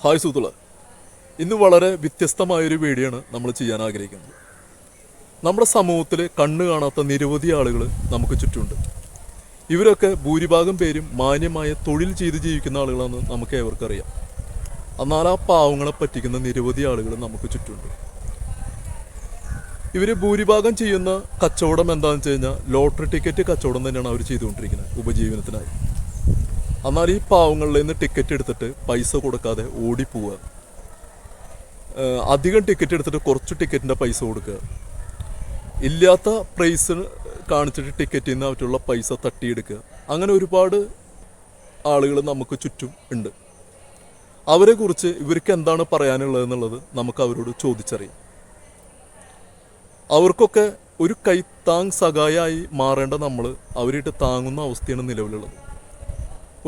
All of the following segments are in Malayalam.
ഹായ് സുഹൃത്തുക്കളെ. ഇന്ന് വളരെ വ്യത്യസ്തമായൊരു ആണ് നമ്മൾ ചെയ്യാൻ ആഗ്രഹിക്കുന്നത്. നമ്മുടെ സമൂഹത്തിൽ കണ്ണ് കാണാത്ത നിരവധി ആളുകൾ നമുക്ക് ചുറ്റുമുണ്ട്. ഇവരൊക്കെ ഭൂരിഭാഗം പേരും മാന്യമായ തൊഴിൽ ചെയ്ത് ജീവിക്കുന്ന ആളുകളാണെന്ന് നമുക്ക് ഏവർക്കറിയാം. എന്നാൽ ആ പാവങ്ങളെ പറ്റിക്കുന്ന നിരവധി ആളുകൾ നമുക്ക് ചുറ്റുമുണ്ട്. ഇവർ ഭൂരിഭാഗം ചെയ്യുന്ന കച്ചവടം എന്താണെന്ന് വെച്ച് കഴിഞ്ഞാൽ ലോട്ടറി ടിക്കറ്റ് കച്ചവടം തന്നെയാണ് അവർ ചെയ്തുകൊണ്ടിരിക്കുന്നത് ഉപജീവനത്തിനായി. എന്നാൽ ഈ പാവങ്ങളിൽ നിന്ന് ടിക്കറ്റ് എടുത്തിട്ട് പൈസ കൊടുക്കാതെ ഓടിപ്പോവുക. അധികം ടിക്കറ്റ് എടുത്തിട്ട് കുറച്ച് ടിക്കറ്റിന്റെ പൈസ കൊടുക്കുക. ഇല്ലാത്ത പ്രൈസ് കാണിച്ചിട്ട് ടിക്കറ്റിൽ നിന്ന് അവറ്റുള്ള പൈസ തട്ടിയെടുക്കുക. അങ്ങനെ ഒരുപാട് ആളുകൾ നമുക്ക് ചുറ്റും ഉണ്ട്. അവരെ കുറിച്ച് ഇവർക്ക് എന്താണ് പറയാനുള്ളതെന്നുള്ളത് നമുക്ക് അവരോട് ചോദിച്ചറിയാം. അവർക്കൊക്കെ ഒരു കൈത്താങ് സഹായമായി മാറേണ്ട നമ്മൾ അവരിട്ട് താങ്ങുന്ന അവസ്ഥയാണ് നിലവിലുള്ളത്.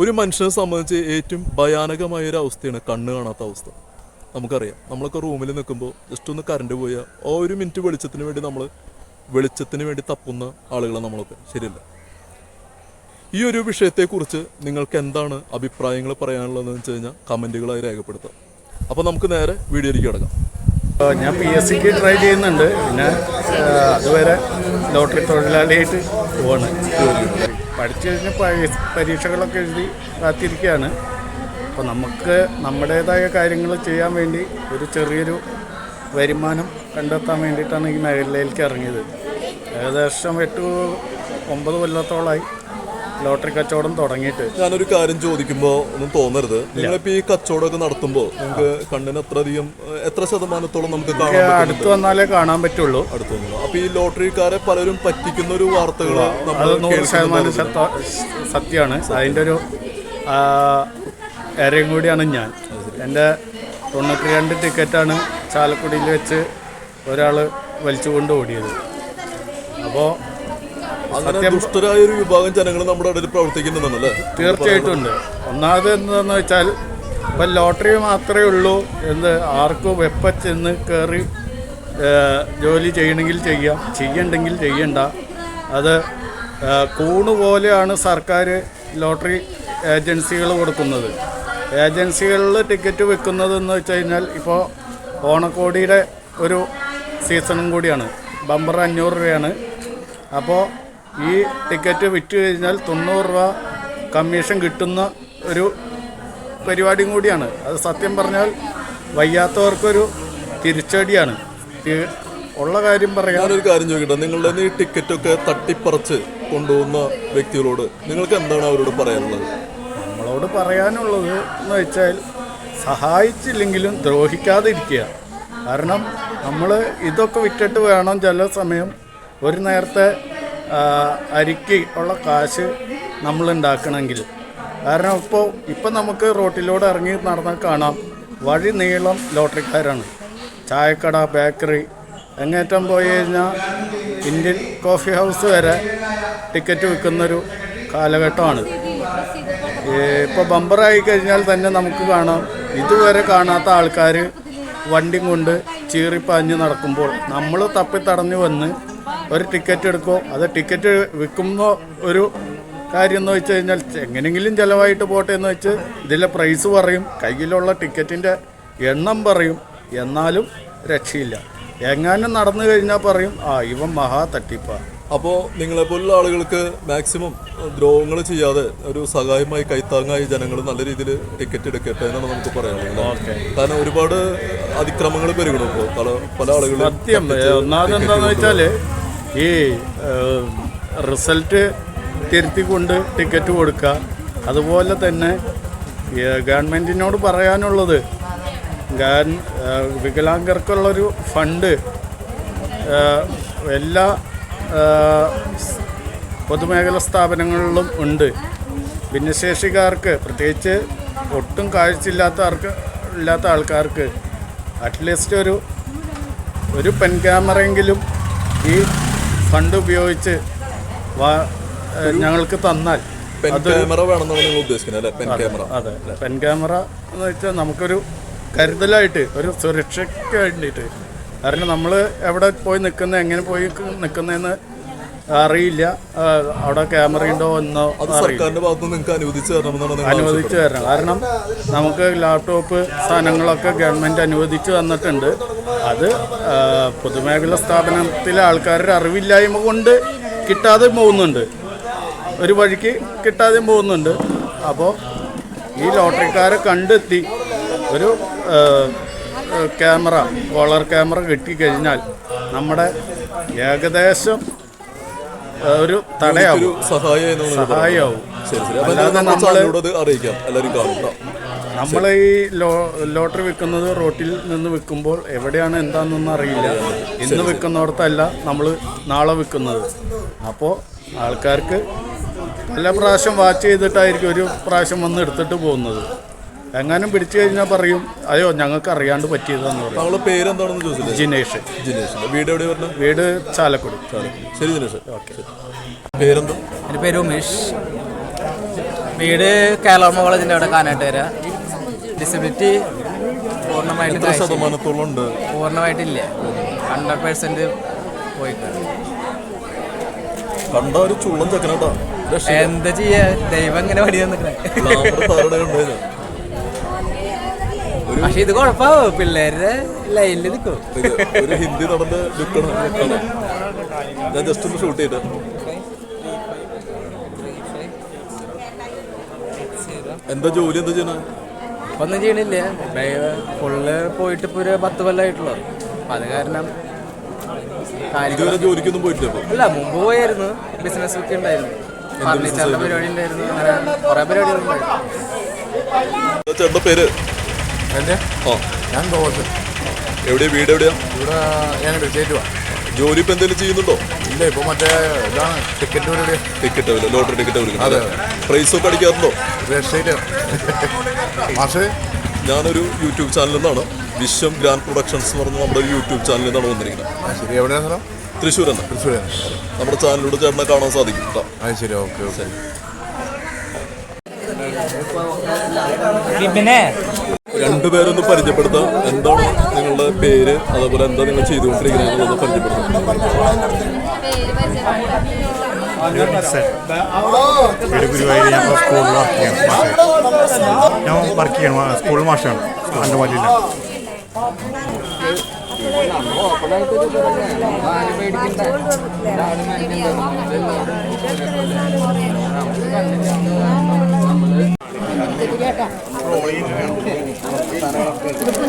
ഒരു മനുഷ്യനെ സംബന്ധിച്ച് ഏറ്റവും ഭയാനകമായ ഒരു അവസ്ഥയാണ് കണ്ണ് കാണാത്ത അവസ്ഥ. നമുക്കറിയാം. നമ്മളൊക്കെ റൂമിൽ നിൽക്കുമ്പോൾ ജസ്റ്റ് ഒന്ന് കറണ്ട് പോയാൽ ആ ഒരു മിനിറ്റ് വെളിച്ചത്തിന് വേണ്ടി നമ്മൾ വെളിച്ചത്തിന് വേണ്ടി തപ്പുന്ന ആളുകളെ നമ്മളൊക്കെ. ശരിയല്ല? ഈ ഒരു വിഷയത്തെക്കുറിച്ച് നിങ്ങൾക്ക് എന്താണ് അഭിപ്രായങ്ങൾ പറയാനുള്ളതെന്ന് വെച്ച് കഴിഞ്ഞാൽ കമന്റുകളായി രേഖപ്പെടുത്താം അപ്പോൾ നമുക്ക് നേരെ വീഡിയോയിലേക്ക് കിടക്കാം. ഞാൻ പി എസ് സിക്ക് ട്രൈ ചെയ്യുന്നുണ്ട്. പിന്നെ അതുവരെ ലോട്ടറി തൊഴിലാളിയായിട്ട് പോവാണ്. പഠിച്ചു കഴിഞ്ഞ് പരീക്ഷകളൊക്കെ എഴുതി കാത്തിരിക്കുകയാണ്. അപ്പോൾ നമുക്ക് നമ്മുടേതായ കാര്യങ്ങൾ ചെയ്യാൻ വേണ്ടി ഒരു ചെറിയൊരു വരുമാനം കണ്ടെത്താൻ വേണ്ടിയിട്ടാണ് ഈ മേഖലയിലേക്ക് ഇറങ്ങിയത്. ഏകദേശം എട്ട് ഒമ്പത് കൊല്ലത്തോളമായി ലോട്ടറി കച്ചവടം തുടങ്ങിയിട്ട്. ഞാനൊരു കാര്യം ചോദിക്കുമ്പോൾ ഒന്നും തോന്നരുത്. നിങ്ങളിപ്പോ ഈ കച്ചവടമൊക്കെ നടത്തുമ്പോൾ നിങ്ങൾക്ക് കണ്ണിന് എത്ര അധികം എത്ര ശതമാനത്തോളം നമുക്ക് അടുത്ത് വന്നാലേ കാണാൻ പറ്റുള്ളൂ. അടുത്ത് അപ്പൊ ഈ ലോട്ടറിക്കാരെ പലരും പറ്റിക്കുന്ന ഒരു വാർത്തകളാണ് അത് നമ്മൾ നൂറ് ശതമാനം സത്യമാണ്. അതിന്റെ ഒരു ഏറെയും കൂടിയാണ് ഞാൻ. എന്റെ തൊണ്ണൂറ്റി രണ്ട് ടിക്കറ്റാണ് ചാലക്കുടിയിൽ വെച്ച് ഒരാൾ വലിച്ചുകൊണ്ട് ഓടിയത്. അപ്പോൾ അങ്ങനെ ദുഷ്ടരായ ഒരു വിഭാഗം ജനങ്ങൾ നമ്മുടെ ഇടയിൽ പ്രവർത്തിക്കുന്നുണ്ടല്ലേ തീർച്ചയായിട്ടും ഉണ്ട്. ഒന്നാമത് എന്താണെന്ന് വെച്ചാൽ ഇപ്പം ലോട്ടറി മാത്രമേ ഉള്ളൂ എന്ന് ആർക്കും വെപ്പ ചെന്ന് കയറി ജോലി ചെയ്യണമെങ്കിൽ ചെയ്യാം. ചെയ്യണ്ടെങ്കിൽ ചെയ്യണ്ട. അത് കൂണ് പോലെയാണ് സർക്കാർ ലോട്ടറി ഏജൻസികൾ കൊടുക്കുന്നത്. ഏജൻസികളിൽ ടിക്കറ്റ് വെക്കുന്നതെന്ന് വെച്ച് കഴിഞ്ഞാൽ ഇപ്പോൾ ഓണക്കോടിയുടെ ഒരു സീസണും കൂടിയാണ്. ബമ്പർ അഞ്ഞൂറ് രൂപയാണ്. അപ്പോൾ ഈ ടിക്കറ്റ് വിറ്റ് കഴിഞ്ഞാൽ തൊണ്ണൂറ് രൂപ കമ്മീഷൻ കിട്ടുന്ന ഒരു പരിപാടിയും കൂടിയാണ്. അത് സത്യം പറഞ്ഞാൽ വയ്യാത്തവർക്കൊരു തിരിച്ചടിയാണ്. ഉള്ള കാര്യം പറയാം. ഞാനൊരു കാര്യം ചോദിക്കട്ടെ? നിങ്ങളുടെ ഈ ടിക്കറ്റൊക്കെ തട്ടിപ്പറിച്ച് കൊണ്ടുപോകുന്ന വ്യക്തികളോട് നിങ്ങൾക്ക് എന്താണ് അവരോട് പറയാനുള്ളത്? നമ്മളോട് പറയാനുള്ളത് എന്ന് വെച്ചാൽ സഹായിച്ചില്ലെങ്കിലും ദ്രോഹിക്കാതെ ഇരിക്കുക കാരണം നമ്മൾ ഇതൊക്കെ വിറ്റിട്ട് വേണം ചില സമയം ഒരു നേരത്തെ അരിക്ക് ഉള്ള കാശ് നമ്മൾ ഉണ്ടാക്കണമെങ്കിൽ കാരണം ഇപ്പോൾ ഇപ്പം നമുക്ക് റോട്ടിലൂടെ ഇറങ്ങി നടന്നാൽ കാണാം. വഴി നീളം ലോട്ടറിക്കാരാണ്. ചായക്കട ബേക്കറി എങ്ങേറ്റം പോയി കഴിഞ്ഞാൽ ഇന്ത്യൻ കോഫി ഹൗസ് വരെ ടിക്കറ്റ് വിൽക്കുന്നൊരു കാലഘട്ടമാണ്. ഇപ്പോൾ ബമ്പറായി കഴിഞ്ഞാൽ തന്നെ നമുക്ക് കാണാം. ഇതുവരെ കാണാത്ത ആൾക്കാർ വണ്ടി കൊണ്ട് ചീറിപ്പാഞ്ഞ് നടക്കുമ്പോൾ നമ്മൾ തപ്പിത്തടഞ്ഞു വന്ന് ഒരു ടിക്കറ്റ് എടുക്കുമോ അത് ടിക്കറ്റ് വിൽക്കുന്ന ഒരു കാര്യം എന്ന് വെച്ച് കഴിഞ്ഞാൽ എങ്ങനെയെങ്കിലും ചിലവായിട്ട് പോട്ടെ എന്ന് വെച്ച് ഇതിലെ പ്രൈസ് പറയും. കയ്യിലുള്ള ടിക്കറ്റിന്റെ എണ്ണം പറയും. എന്നാലും രക്ഷയില്ല. എങ്ങാനും നടന്നു കഴിഞ്ഞാൽ പറയും ആ ഇവൻ മഹാ തട്ടിപ്പാ. അപ്പോൾ നിങ്ങളെ പോലുള്ള ആളുകൾക്ക് മാക്സിമം ദ്രോഹങ്ങൾ ചെയ്യാതെ ഒരു സഹായമായി കൈത്താങ്ങായി ജനങ്ങൾ നല്ല രീതിയിൽ ടിക്കറ്റ് എടുക്കട്ടെ എന്നാണ് നമുക്ക് പറയാനുള്ളത്. കാരണം ഒരുപാട് അതിക്രമങ്ങൾ പെരുകണം ഇപ്പോൾ പല പല ആളുകളും സത്യം. ഒന്നാമത് എന്താന്ന് വെച്ചാൽ ഈ റിസൾട്ട് തിരുത്തിക്കൊണ്ട് ടിക്കറ്റ് കൊടുക്കുക. അതുപോലെ തന്നെ ഗവൺമെന്റിനോട് പറയാനുള്ളത് വികലാംഗർക്കുള്ളൊരു ഫണ്ട് എല്ലാ പൊതുമേഖല സ്ഥാപനങ്ങളിലും ഉണ്ട്. ഭിന്നശേഷിക്കാർക്ക് പ്രത്യേകിച്ച് ഒട്ടും കാഴ്ചയില്ലാത്ത ആർക്ക് ഇല്ലാത്ത ആൾക്കാർക്ക് അറ്റ്ലീസ്റ്റ് ഒരു ഒരു പെൻ ക്യാമറയെങ്കിലും ഈ ഫണ്ട് ഉപയോഗിച്ച് ഞങ്ങൾക്ക് തന്നാൽ പെൻ ക്യാമറ വേണമെന്നാണ് നിങ്ങൾ ഉദ്ദേശിക്കുന്നത് അല്ലേ? പെൻ ക്യാമറ അതെ. പെൻ ക്യാമറ എന്ന് വെച്ചാൽ നമുക്കൊരു കരുതലായിട്ട് ഒരു സുരക്ഷയ്ക്ക് വേണ്ടിയിട്ട്. കാരണം നമ്മൾ എവിടെ പോയി നിൽക്കുന്ന എങ്ങനെ പോയി നിൽക്കുന്നതെന്ന് അറിയില്ല. അവിടെ ക്യാമറ ഉണ്ടോ എന്നോ സർക്കാരിന്റെ ഭാഗത്ത് നിങ്ങൾക്ക് അനുവദിച്ചു തരണമെന്നാണ് അനുവദിച്ചു തരണം. കാരണം നമുക്ക് ലാപ്ടോപ്പ് സാധനങ്ങളൊക്കെ ഗവൺമെന്റ് അനുവദിച്ചു തന്നിട്ടുണ്ട്. അത് പൊതുമേഖല സ്ഥാപനത്തിലെ ആൾക്കാരുടെ അറിവില്ലായ്മ കൊണ്ട് കിട്ടാതെ പോകുന്നുണ്ട്. ഒരു വഴിക്ക് കിട്ടാതെ പോകുന്നുണ്ട്. അപ്പോൾ ഈ ലോട്ടറിക്കാരെ കണ്ടെത്തി ഒരു ക്യാമറ കോളർ ക്യാമറ കിട്ടിക്കഴിഞ്ഞാൽ നമ്മുടെ ഏകദേശം ഒരു തടയാവും. സഹായമാവും അത് അറിയിക്കാം. എല്ലാവരും കാണും നമ്മൾ ഈ ലോ ലോട്ടറി വിൽക്കുന്നത് റോട്ടിൽ നിന്ന് വിൽക്കുമ്പോൾ എവിടെയാണ് എന്താണെന്നൊന്നും അറിയില്ല. ഇന്ന് വിൽക്കുന്നിടത്തല്ല നമ്മൾ നാളെ വിൽക്കുന്നത്. അപ്പോൾ ആൾക്കാർക്ക് പല പ്രാവശ്യം വാച്ച് ചെയ്തിട്ടായിരിക്കും ഒരു പ്രാവശ്യം വന്ന് എടുത്തിട്ട് പോകുന്നത്. എങ്ങാനും പിടിച്ചു കഴിഞ്ഞാൽ പറയും അയ്യോ ഞങ്ങൾക്ക് അറിയാണ്ട് പറ്റിയതാന്ന് പറയും. താങ്കളുടെ പേരെന്താണെന്ന് ചോദിച്ചില്ലേ? ജിനേഷ്. ജിനേഷ് വീട് എവിടെ വരണം വീട് ചാലക്കുടി. ശരി ജിനേഷ്. ഓക്കെ. പേരെന്താ? എന്റെ പേര് ഉമേഷ്. വീട് കേരളമ കോളേജിന്റെ അവിടെ കാനാട്ടുകര ഡിസബിലിറ്റി പൂർണമായിട്ട് ശതമാനത്തോളം ഉണ്ട് പൂർണമായിട്ടില്ല. ഹൺഡ്രഡ് പേഴ്സന്റ് പോയി കണ്ട ഒരു ചെക്കനട്ടാ എന്താ ചെയ്യാ? ദൈവം ഇങ്ങനെ വടി നിൽക്കണേ പക്ഷെ ഇത് കുഴപ്പമാവോ. പിള്ളേരുടെ ലൈനിൽ നിൽക്കും ഒരു ഹിന്ദി നടന്ന് ഞാൻ ജസ്റ്റ് ഒന്ന് ഷൂട്ട് ചെയ്തത് എന്താ ജോലി? എന്താ ചെയ്യണ ഒന്നും ചെയ്യണില്ല. ഫുള്ള് പോയിട്ട് ഇപ്പൊ ഒരു പത്ത് കൊല്ലമായിട്ടുള്ളൂ അപ്പൊ അത് കാരണം ഇതുവരെ ജോലിക്കൊന്നും പോയിട്ടില്ല അല്ല മുമ്പ് പോയായിരുന്നു. ബിസിനസ് ഒക്കെ ഉണ്ടായിരുന്നു. ഫർണിച്ചറിന്റെ പരിപാടി ഉണ്ടായിരുന്നു. അങ്ങനെ കുറെ പരിപാടികളുണ്ടായിരുന്നു ചേട്ടന്റെ പേര്? എന്റെ ആ. ഞാൻ ഗോവത്ത് എവിടെയാ വീട് എവിടെയാ? ഇവിടെ ഞാൻ ചേറ്റുവാ ജോലി ഇപ്പം എന്തെങ്കിലും ചെയ്യുന്നുണ്ടോ? ഇല്ല ഇപ്പൊ മറ്റേ ഇതാണ് ടിക്കറ്റ് പരിപാടി ടിക്കറ്റ് ആവില്ല ലോട്ടറി ടിക്കറ്റ് അതെ, വിളിക്കുന്നത് പ്രൈസ് ഒക്കെ അടിക്കാറുണ്ടോ? വെബ്സൈറ്റ് മാഷ്? ഞാനൊരു യൂട്യൂബ് ചാനലിൽ നിന്നാണ് വിശ്വം ഗ്രാൻഡ് പ്രൊഡക്ഷൻസ് എന്ന് പറഞ്ഞ നമ്മുടെ യൂട്യൂബ് ചാനലിൽ നിന്നാണ് വന്നിരിക്കുന്നത്. ആ, ശരി. എവിടെയാണ് സ്ഥലം? തൃശ്ശൂർ തന്നെ. തൃശ്ശൂർ നമ്മുടെ ചാനലിലൂടെ ചേട്ടനെ കാണാൻ സാധിക്കും കേട്ടോ. അത് ശരി. Okay okay. പിന്നെ രണ്ടുപേരൊന്ന് പരിചയപ്പെടുത്താം. എന്താണ് നിങ്ങളുടെ പേര് അതേപോലെ എന്താ നിങ്ങൾ ചെയ്തുകൊണ്ടിരിക്കുന്നത് പരിചയപ്പെടുത്താം. ഞാൻ സ്കൂളിൽ ഞാൻ വർക്ക് ചെയ്യണം സ്കൂളിൽ മാഷാണ് അണ്ടമാലിയില്ല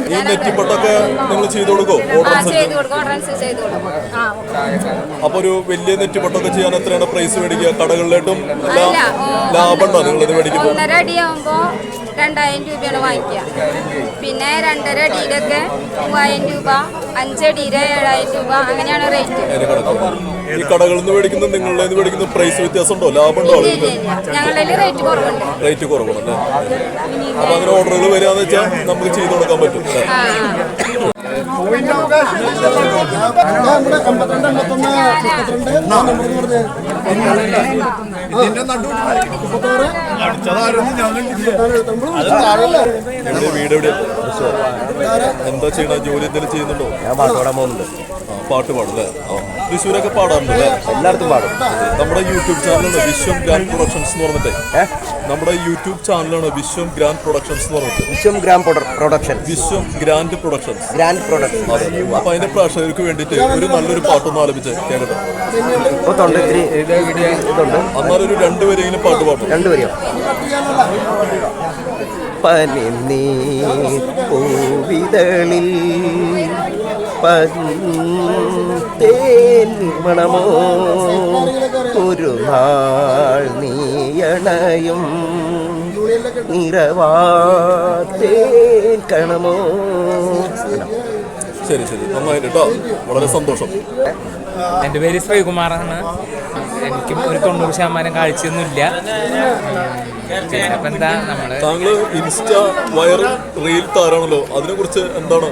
ഈ നെറ്റിപ്പട്ടൊക്കെ നിങ്ങൾ ചെയ്തു കൊടുക്കോ. അപ്പൊ ഒരു വലിയ നെറ്റിപ്പട്ടൊക്കെ ചെയ്യാൻ എത്രയാണ് പ്രൈസ് മേടിക്കുക? കടകളിലായിട്ടും ലാഭം ഉണ്ടോ നിങ്ങളിത് ലാഭമുണ്ടോ നിങ്ങൾ ഇത് മേടിക്കുമ്പോൾ രണ്ടായിരം രൂപയാണ് വാങ്ങിക്കുക. പിന്നെ രണ്ടര അടിയിലൊക്കെ മൂവായിരം രൂപ അഞ്ചടിയിലെ ഏഴായിരം രൂപ അങ്ങനെയാണ് റേറ്റ് ഈ കടകളിൽ നിന്ന് മേടിക്കുന്ന നിങ്ങളുടെ നിന്ന് മേടിക്കുന്ന പ്രൈസ് ആളുകൾക്ക്? ഇല്ല ഇല്ല. ഞങ്ങളുടെ റേറ്റ് കുറവുണ്ട്. റേറ്റ് കുറവാണല്ലേ അപ്പൊ അങ്ങനെ ഓർഡറുകൾ വരികയെന്ന് വെച്ചാൽ നമുക്ക് ചെയ്തു കൊടുക്കാൻ പറ്റും. എവിടെ എന്താ ചെയ്യണ ജോലി എന്തെങ്കിലും ചെയ്യുന്നുണ്ടോ ഞാൻ പാട്ട് പാടാൻ പോകുന്നുണ്ട് പാട്ട് പാടും അല്ലേ ആ. തൃശ്ശൂരൊക്കെ പാടാറുണ്ട് അല്ലേ എല്ലായിടത്തും പാടും നമ്മുടെ യൂട്യൂബ് ചാനലുണ്ട് വിശ്വം ഗ്രാൻഡ് പ്രൊഡക്ഷൻസ് എന്ന് പറഞ്ഞിട്ട്? നമ്മുടെ യൂട്യൂബ് ചാനലാണ് വിശ്വം ഗ്രാൻഡ് പ്രൊഡക്ഷൻസ് എന്ന് പറഞ്ഞത് Vishwam Grand Production. Vishwam Grand Productions. Grand Production. അപ്പൊ അതിന്റെ പ്രേക്ഷകർക്ക് വേണ്ടിയിട്ട് ഒരു നല്ലൊരു പാട്ടൊന്ന് ആലപിച്ച് കേൾക്കട്ടെ തൊണ്ട് ഇത്തിരി ഇതുണ്ട്. അന്നാലൊരു രണ്ടുപേരെങ്കിലും പാട്ട് പാടും രണ്ടുപേരെയോ പനിനീ പൂവിതളിൽ മണമോ ഒരു നാൾ നീയണയും നിറവാത്തേൻ കണമോ? ശരി ശരി. നന്നായിട്ട് കേട്ടോ വളരെ സന്തോഷം. എന്റെ പേര് ശ്രീകുമാറാണ്. എനിക്ക് ഒരു തൊണ്ണൂറ് ശതമാനം കാഴ്ചയൊന്നുമില്ല. Insta reel താരാണല്ലോ. അതിനെ കുറിച്ച് എന്താണ്?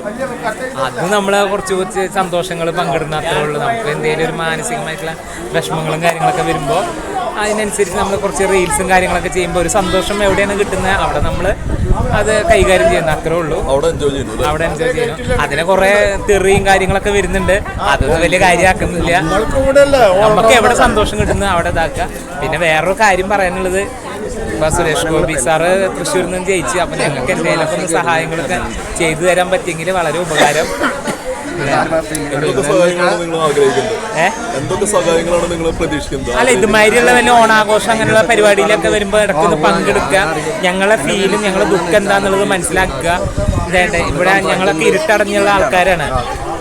അത് നമ്മളെ കുറച്ച് കുറച്ച് സന്തോഷങ്ങൾ പങ്കിടുന്ന അത്രേ ഉള്ളൂ. നമുക്ക് എന്തെങ്കിലും ഒരു മാനസികമായിട്ടുള്ള വിഷമങ്ങളും കാര്യങ്ങളൊക്കെ വരുമ്പോൾ അതിനനുസരിച്ച് നമ്മൾ കുറച്ച് റീൽസും കാര്യങ്ങളൊക്കെ ചെയ്യുമ്പോൾ ഒരു സന്തോഷം എവിടെയാണ് കിട്ടുന്നത് അവിടെ നമ്മൾ അത് കൈകാര്യം ചെയ്യുന്നത് അത്രേ ഉള്ളൂ. അവിടെ എൻജോയ് ചെയ്യുന്നു അവിടെ എൻജോയ് ചെയ്യുന്നു. അതിന് കുറെ തെറിയും കാര്യങ്ങളൊക്കെ വരുന്നുണ്ട്. അതൊന്നും വലിയ കാര്യമാക്കുന്നില്ല. നമുക്ക് എവിടെ സന്തോഷം കിട്ടുന്നത് അവിടെ ഇതാക്കുക പിന്നെ വേറൊരു കാര്യം പറയാനുള്ളത്. ഇപ്പൊ സുരേഷ് ഗോപി സാറ് തൃശ്ശൂരിൽ നിന്ന് ജയിച്ചു അപ്പൊ ഞങ്ങൾക്ക് എന്തെങ്കിലുമൊക്കെ സഹായങ്ങളൊക്കെ ചെയ്തു തരാൻ പറ്റിയെങ്കിൽ വളരെ ഉപകാരം. അല്ല ഇതുമാതിരിയുള്ള വല്ല ഓണാഘോഷം അങ്ങനെയുള്ള പരിപാടിയിലൊക്കെ വരുമ്പോൾ ഇടയ്ക്ക് പങ്കെടുക്കുക ഞങ്ങളെ ഫീലും ഞങ്ങളെ ദുഃഖം എന്താന്നുള്ളത് മനസ്സിലാക്കുക ഇവിടെ ഞങ്ങളൊക്കെ ഇരുട്ടടഞ്ഞുള്ള ആൾക്കാരാണ്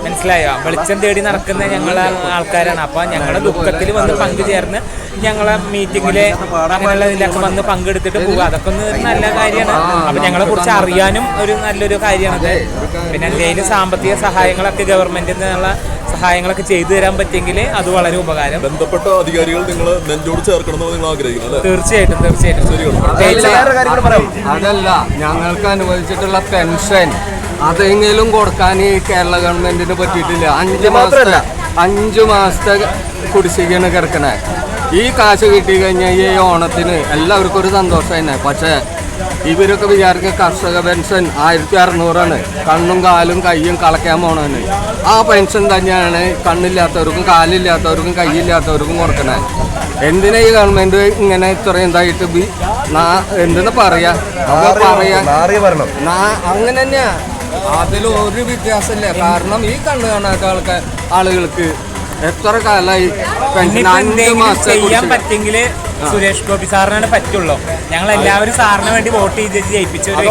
മനസ്സിലായോ? വെളിച്ചം തേടി നടക്കുന്ന ഞങ്ങളെ ആൾക്കാരാണ്. അപ്പൊ ഞങ്ങളുടെ ദുഃഖത്തിൽ വന്ന് പങ്കുചേർന്ന് ഞങ്ങളെ മീറ്റിങ്ങിൽ അങ്ങനെയുള്ള ഇതിലൊക്കെ വന്ന് പങ്കെടുത്തിട്ട് പോകുക അതൊക്കെ ഒന്ന് നല്ല കാര്യമാണ്. അപ്പൊ ഞങ്ങളെ കുറിച്ച് അറിയാനും ഒരു നല്ലൊരു കാര്യമാണത് പിന്നെ എന്തെങ്കിലും സാമ്പത്തിക സഹായങ്ങളൊക്കെ ഗവൺമെന്റിൽ നിന്നുള്ള സഹായങ്ങളൊക്കെ ചെയ്തു തരാൻ പറ്റിയെങ്കിൽ അത് വളരെ ഉപകാരം. ബന്ധപ്പെട്ട അധികാരികൾ നിങ്ങൾ നെഞ്ചോട് ചേർക്കണമെന്ന് നിങ്ങൾ ആഗ്രഹിക്കുന്നത് തീർച്ചയായിട്ടും തീർച്ചയായിട്ടും. പ്രത്യേകിച്ച് കാര്യം കൂടെ പറയാം. അതല്ല ഞങ്ങൾക്ക് അനുവദിച്ചിട്ടുള്ള പെൻഷൻ അതെങ്കിലും കൊടുക്കാൻ ഈ കേരള ഗവൺമെന്റിന് പറ്റിയിട്ടില്ല. അഞ്ച് മാസത്തല്ല മാസത്തെ അഞ്ച് മാസത്തെ കുടിശ്ശികയാണ് കിടക്കണേ. ഈ കാശ് കിട്ടി കഴിഞ്ഞാൽ ഈ ഓണത്തിന് എല്ലാവർക്കും ഒരു സന്തോഷം തന്നെ പക്ഷേ ഇവരൊക്കെ വിചാരിക്കുക കർഷക പെൻഷൻ ആയിരത്തി അറുന്നൂറാണ്. കണ്ണും കാലും കൈയും കളയ്ക്കാൻ പോണതാണ് ആ പെൻഷൻ തന്നെയാണ് കണ്ണില്ലാത്തവർക്കും കാലില്ലാത്തവർക്കും കൈയില്ലാത്തവർക്കും കൊടുക്കണേ. എന്തിനാ ഈ ഗവൺമെന്റ് ഇങ്ങനെ ഇത്രയും ഇതായിട്ട് എന്തിനാ പറയാ? പറയാ അങ്ങനെ തന്നെയാ. അതിൽ ഒരു വ്യത്യാസമില്ല. കാരണം ഈ കണ്ണു കാണാത്ത ആൾക്കാർ ആളുകൾക്ക് എത്ര കാലമായി ചെയ്യാൻ. പറ്റെങ്കിൽ സുരേഷ് ഗോപി സാറിനാണ് പറ്റുള്ളൂ. ഞങ്ങൾ എല്ലാവരും സാറിന് വേണ്ടി വോട്ട് ചെയ്ത് ജയിപ്പിച്ച ഒരു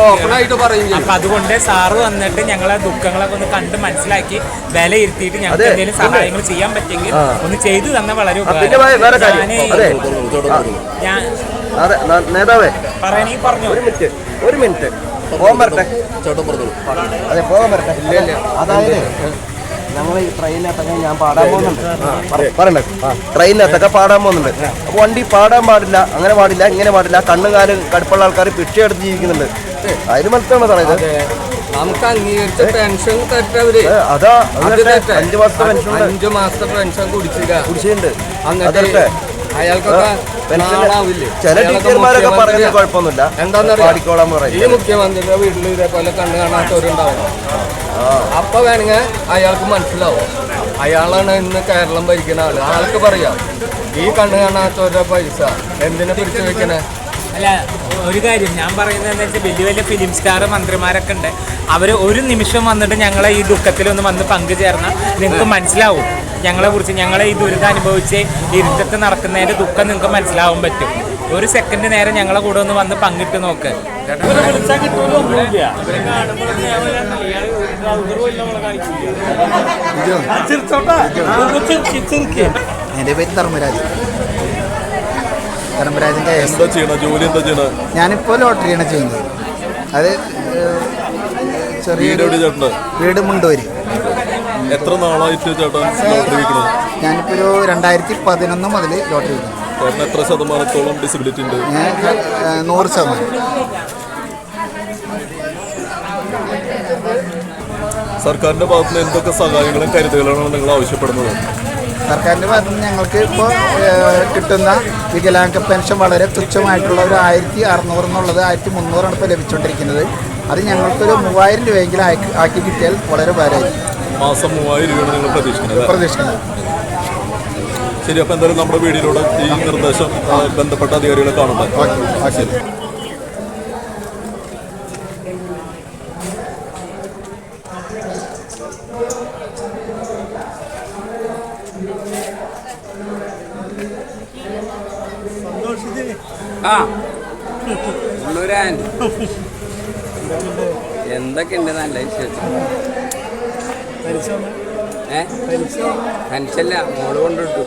അപ്പൊ അതുകൊണ്ട് സാറ് വന്നിട്ട് ഞങ്ങളെ ദുഃഖങ്ങളൊക്കെ ഒന്ന് കണ്ട് മനസ്സിലാക്കി വിലയിരുത്തിയിട്ട് ഞങ്ങൾക്ക് എന്തെങ്കിലും സഹായങ്ങൾ ചെയ്യാൻ പറ്റെങ്കിൽ ഒന്ന് ചെയ്തു തന്ന വളരെ ഞാൻ നേതാവേ. പറഞ്ഞു. ഒരു മിനിറ്റ്. ഒരു മിനിറ്റ്. പോകാൻ വരട്ടെ. ചേട്ടൻ പറഞ്ഞോളൂ അതെ പോകാൻ വരട്ടെ. അതായത് ഞങ്ങൾ ഈ ട്രെയിനകത്തൊക്കെ ഞാൻ പാടാൻ പോകുന്നുണ്ട്. പറയണ്ടേ. ട്രെയിനകത്തൊക്കെ പാടാൻ പോകുന്നുണ്ട്. അപ്പോൾ വണ്ടി പാടാൻ പാടില്ല അങ്ങനെ പാടില്ല ഇങ്ങനെ പാടില്ല കണ്ണും കാലും കടുപ്പുള്ള ആൾക്കാർ പിച്ചയെടുത്ത് ജീവിക്കുന്നുണ്ട് അതിന് മനസ്സിലാണോ സാറേ ഇത്? നമുക്ക് അംഗീകരിച്ച പെൻഷൻ അതാ. അഞ്ച് മാസത്തെ പെൻഷൻ കുടിച്ചിട്ടുണ്ട് അഞ്ച് മാസത്തെ പെൻഷൻ കുടിച്ചില്ല. എന്നിട്ട് ചില ടീച്ചർമാരൊക്കെ പറയുന്നത്. കുഴപ്പമൊന്നുമില്ല. പാടിക്കോളാൻ ഈ മുഖ്യമന്ത്രിയുടെ വീട്ടിൽ ഇതേപോലെ കണ്ണു കാണാത്തവരുണ്ടാവും. അപ്പൊ വേണമെങ്കിൽ അയാൾക്ക് മനസ്സിലാവും. അയാളാണ് ഇന്ന് കേരളം ഭരിക്കുന്ന ആൾ. ആൾക്ക് പറയാം ഈ കണ്ണു കാണാത്തവരുടെ പൈസ എന്തിനെ പിടിച്ചു വെക്കണേ? അല്ല ഒരു കാര്യം ഞാൻ പറയുന്നത് എന്താ വെച്ചാൽ വലിയ വലിയ ഫിലിം സ്റ്റാർ മന്ത്രിമാരൊക്കെ ഉണ്ട്. അവർ ഒരു നിമിഷം വന്നിട്ട് ഞങ്ങളെ ഈ ദുഃഖത്തിലൊന്ന് വന്ന് പങ്കുചേർന്നാൽ നിങ്ങൾക്ക് മനസ്സിലാവും. ഞങ്ങളെ കുറിച്ച് ഞങ്ങളെ ഈ ദുരിതം അനുഭവിച്ച് ഇരുട്ടത്ത് നടക്കുന്നതിന്റെ ദുഃഖം നിങ്ങൾക്ക് മനസ്സിലാവാൻ പറ്റും. ഒരു സെക്കൻഡ് നേരം ഞങ്ങളെ കൂടെ ഒന്ന് വന്ന് പങ്കിട്ട് നോക്ക്. എന്റെ പേര് ധർമ്മരാജ്. ധർമ്മരാജിന്റെ എന്താ ചെയ്യണം? ജോലി എന്താ ചെയ്യണം? ഞാനിപ്പോൾ ലോട്ടറിയാണ് ചെയ്യുന്നത്. അത് ചെറിയ വീട് മുണ്ടൂര്. എത്ര നാളായിട്ട് ചേട്ടൻ ലോട്ടറി വിൽക്കുന്നത് ഞാനിപ്പോ ഒരു രണ്ടായിരത്തി പതിനൊന്ന് മുതൽ ലോട്ടറി വിൽക്കുന്നു. ചേട്ടൻ എത്ര ശതമാനത്തോളം ഡിസബിലിറ്റി ഉണ്ട്? നൂറ് ശതമാനം. സർക്കാരിന്റെ ഭാഗത്തുനിന്ന് എന്തൊക്കെ സഹായങ്ങളും കരുതലുകളാണ് നിങ്ങൾ ആവശ്യപ്പെടുന്നത്? സർക്കാരിന്റെ ഭാഗത്ത് നിന്ന് ഞങ്ങൾക്ക് ഇപ്പോൾ കിട്ടുന്ന വികലാംഗ പെൻഷൻ വളരെ തുച്ഛമായിട്ടുള്ള ഒരു ആയിരത്തി അറുന്നൂറ് എന്നുള്ളത് ആയിരത്തി മുന്നൂറാണ് ഇപ്പോൾ ലഭിച്ചുകൊണ്ടിരിക്കുന്നത്. അത് ഞങ്ങൾക്കൊരു മൂവായിരം രൂപയെങ്കിലും ആക്കി ആക്കി കിട്ടിയാൽ വളരെ ഉപകാരമായിരിക്കും മാസം മൂവായിരം രൂപയാണ് നിങ്ങൾ പ്രതീക്ഷിക്കുന്നത് ശരി അപ്പോൾ എന്തായാലും നമ്മുടെ വീടിനോട് ഈ നിർദ്ദേശം ബന്ധപ്പെട്ട അധികാരികളെ കാണുമ്പോൾ ഓക്കെ ഉള്ളൂരാൻ എന്തൊക്കെയുണ്ട് നല്ല വിശേഷം? ഏ? പെൻഷല്ല മോൾ കൊണ്ടിട്ടു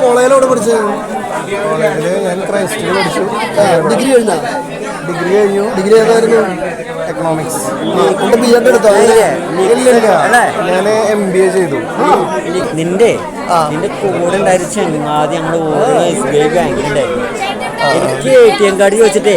കോളേജിലോട് പഠിച്ചത് കോളേജിൽ ഞാൻ ക്രൈസ്റ്റിൽ പഠിച്ചു. ഡിഗ്രി കഴിഞ്ഞാ? ഡിഗ്രി കഴിഞ്ഞു. ഡിഗ്രി ഏതായിരുന്നു എക്കണോമിക്സ് ബി എഡ് എടുത്തോ? ഞാൻ എം ബി എ ചെയ്തു. നിന്റെ നിന്റെ കൂടെ ഉണ്ടായിരുന്ന ചെങ്ങാതി ഞങ്ങൾ ഓരോ എസ് ബി ഐ ബാങ്കിലുണ്ടായിരുന്നു എനിക്ക് എ ടി എം കാർഡ് ചോദിച്ചിട്ടേ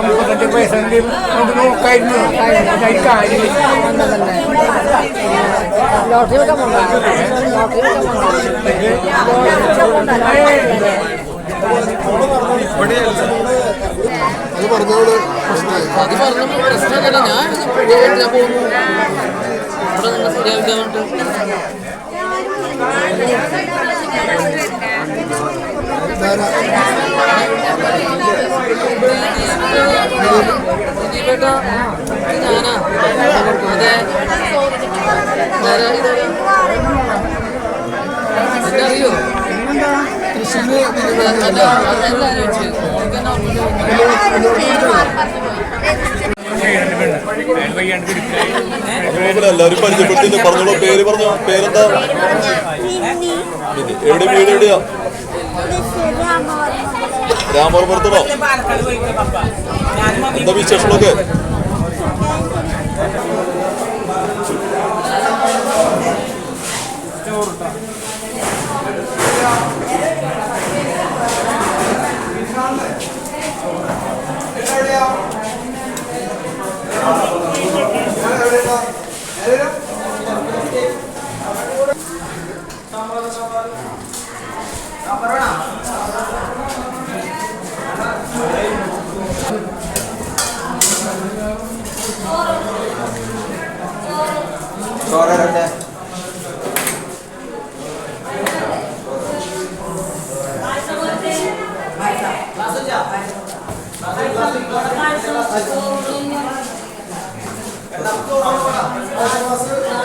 മുപ്പത്തഞ്ച് പൈസ നോക്കായിരുന്നു ലോട്ടറിയൊക്കെ അത് പറഞ്ഞോട് പ്രശ്നമായി അത് പറഞ്ഞു പ്രശ്നമല്ല ഞാൻ ഞാൻ പോകുന്നു ഇവിടെ നിന്ന് ശരിയാവില്ല അപ്പോൾ എല്ലാവരും പരിചയപ്പെടുത്തി പറഞ്ഞോളൂ പേര് പറഞ്ഞോ പേരെന്താ. എവിടെ വീട് എവിടെയാ രാമവർമ്മത്തണോ എന്താ വിശേഷങ്ങളൊക്കെ? ചോറട്ടെ Thank you.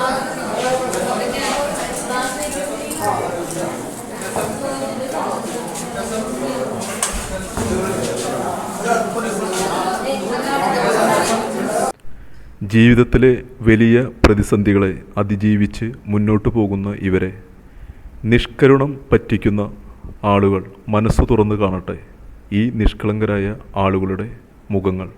ജീവിതത്തിലെ വലിയ പ്രതിസന്ധികളെ അതിജീവിച്ച് മുന്നോട്ടു പോകുന്ന ഇവരെ നിഷ്കരുണം പറ്റിക്കുന്ന ആളുകൾ മനസ്സ് തുറന്നു കാണട്ടെ ഈ നിഷ്കളങ്കരായ ആളുകളുടെ മുഖങ്ങൾ.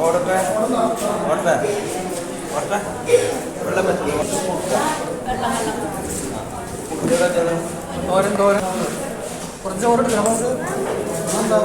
ഓടട്ടെ ഓടട്ടെ ഓടട്ടെ. വെള്ളം തോരൻ തോരൻ. കുറച്ച് ഓടട്ടെ നമുക്ക് സാമ്പാർ